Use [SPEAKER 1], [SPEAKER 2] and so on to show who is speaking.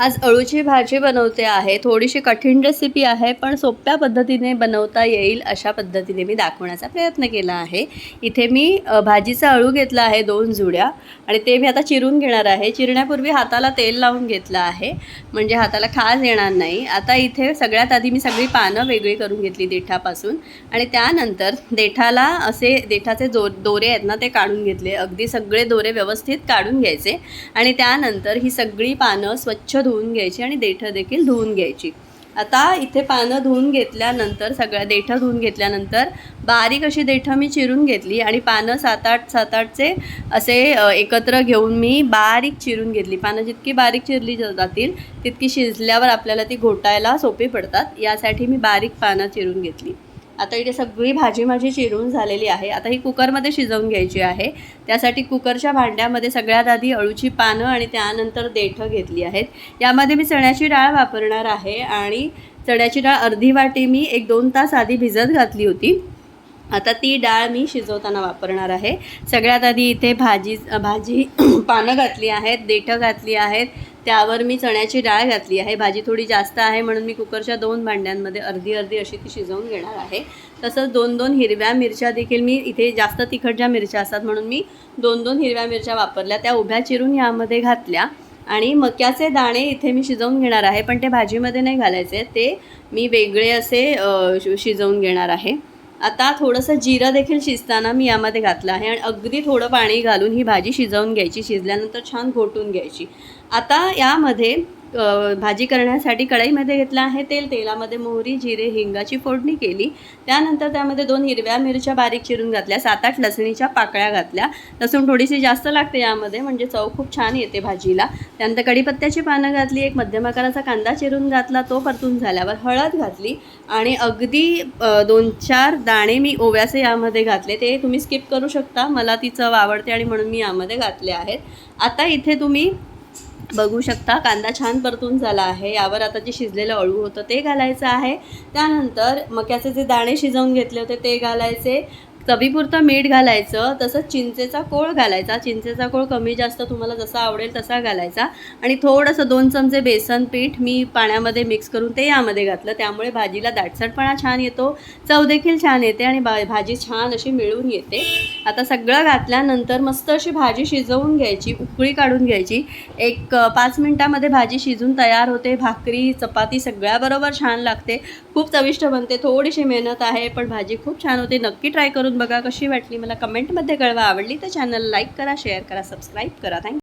[SPEAKER 1] आज अळूची भाजी बनवते आहे. थोडीशी कठीण रेसिपी आहे पण सोप्या पद्धतीने बनवता येईल अशा पद्धतीने मी दाखवण्याचा प्रयत्न केला आहे. इथे मी भाजीचा अळू घेतला आहे दोन जुड्या. आणि ते मी आता चिरून घेणार आहे. चिरण्यापूर्वी हाताला तेल लावून घेतलं आहे. म्हणजे हाताला खाज येणार नाही. आता इथे सगळ्यात आधी मी सगळी पानं वेगळी करून घेतली देठापासून. आणि त्यानंतर देठाला असे देठाचे जो दोरे आहेत ना ते काढून घेतले. अगदी सगळे दोरे व्यवस्थित काढून घ्यायचे. आणि त्यानंतर ही सगळी पानं स्वच्छ धुवून घ्यायची आणि देठं देखील धुवून घ्यायची. आता इथे पानं धुवून घेतल्यानंतर सगळ्या देठं धुवून घेतल्यानंतर बारीक अशी देठं मी चिरून घेतली आणि पानं सात आठ सात आठचे असे एकत्र घेऊन मी बारीक चिरून घेतली. पानं जितकी बारीक चिरली जातील तितकी शिजल्यावर आपल्याला ती घोटायला सोपी पडतात. यासाठी मी बारीक पानं चिरून घेतली. आता इथे सगळी भाजी माझी चिरून झालेली आहे. आता ही कुकरमध्ये शिजवून घ्यायची आहे. त्यासाठी कुकरच्या भांड्यामध्ये सगळ्यात आधी अळूची पानं आणि त्यानंतर देठं घेतली आहेत. यामध्ये मी चण्याची डाळ वापरणार आहे आणि चण्याची डाळ अर्धी वाटी मी एक दोन तास आधी भिजत घातली होती. आता ती डाळ मी शिजवताना वापरणार आहे. सगळ्यात आधी इथे भाजी भाजी पानं घातली आहेत देठं घातली आहेत. त्यावर मी चण्याची डाळ घातली आहे. भाजी थोडी जास्त आहे म्हणून मी कुकरच्या दोन भांड्यांमध्ये अर्धी अर्धी अशी ती शिजवून घेणार आहे. तसंच दोन दोन हिरव्या मिरच्या देखील मी इथे जास्त तिखट ज्या मिरच्या असतात म्हणून मी दोन दोन हिरव्या मिरच्या वापरल्या. त्या उभ्या चिरून यामध्ये घातल्या आणि मक्याचे दाणे इथे मी शिजवून घेणार आहे. पण ते भाजीमध्ये नाही घालायचे. ते मी वेगळे असे शि- शिजवून घेणार आहे. आता थोडंसं जिरं देखील शिजताना मी यामध्ये घातलं आहे आणि अगदी थोडं पाणी घालून ही भाजी शिजवून घ्यायची. शिजल्यानंतर छान घोटून घ्यायची. आता यामध्ये भाजी करण्यासाठी कढईमध्ये घेतलं आहे तेल. तेलामध्ये मोहरी जिरे हिंगाची फोडणी केली. त्यानंतर त्यामध्ये दोन हिरव्या मिरच्या बारीक चिरून घातल्या. सात आठ लसणीच्या पाकळ्या घातल्या. लसूण थोडीशी जास्त लागते यामध्ये म्हणजे चव खूप छान येते भाजीला. त्यानंतर कढीपत्त्याची पानं घातली. एक मध्यम आकाराचा कांदा चिरून घातला. तो परतून झाल्यावर हळद घातली. आणि अगदी दोन चार दाणे मी ओव्याचे यामध्ये घातले. ते तुम्ही स्किप करू शकता. मला ती चव आवडते आणि म्हणून मी यामध्ये घातले आहेत. आता इथे तुम्ही बघू शकता. कांदा छान परतून झाला आहे. यावर आता जे शिजलेलं अळू होतं ते घालायचं आहे. त्यानंतर मक्याचे जे दाणे शिजवून घेतले होते ते घालायचे. चवीपुरतं मीठ घालायचं तसंच चिंचेचा कोळ घालायचा. चिंचेचा कोळ कमी जास्त तुम्हाला जसा आवडेल तसा घालायचा. आणि थोडंसं दोन चमचे बेसन पीठ मी पाण्यामध्ये मिक्स करून ते यामध्ये घातलं. त्यामुळे भाजीला दाटसटपणा छान येतो. चव देखील छान येते आणि बा भाजी छान अशी मिळून येते. आता सगळं घातल्यानंतर मस्त अशी भाजी शिजवून घ्यायची उकळी काढून घ्यायची. एक पाच मिनटामध्ये भाजी शिजून तयार होते. भाकरी चपाती सगळ्याबरोबर छान लागते. खूप चविष्ट बनते. थोडीशी मेहनत आहे पण भाजी खूप छान होते. नक्की ट्राय करून बघा कशी वाटली मला कमेंटमध्ये कळवा. आवडली तर चॅनल लाईक करा शेअर करा सबस्क्राईब करा. Thank you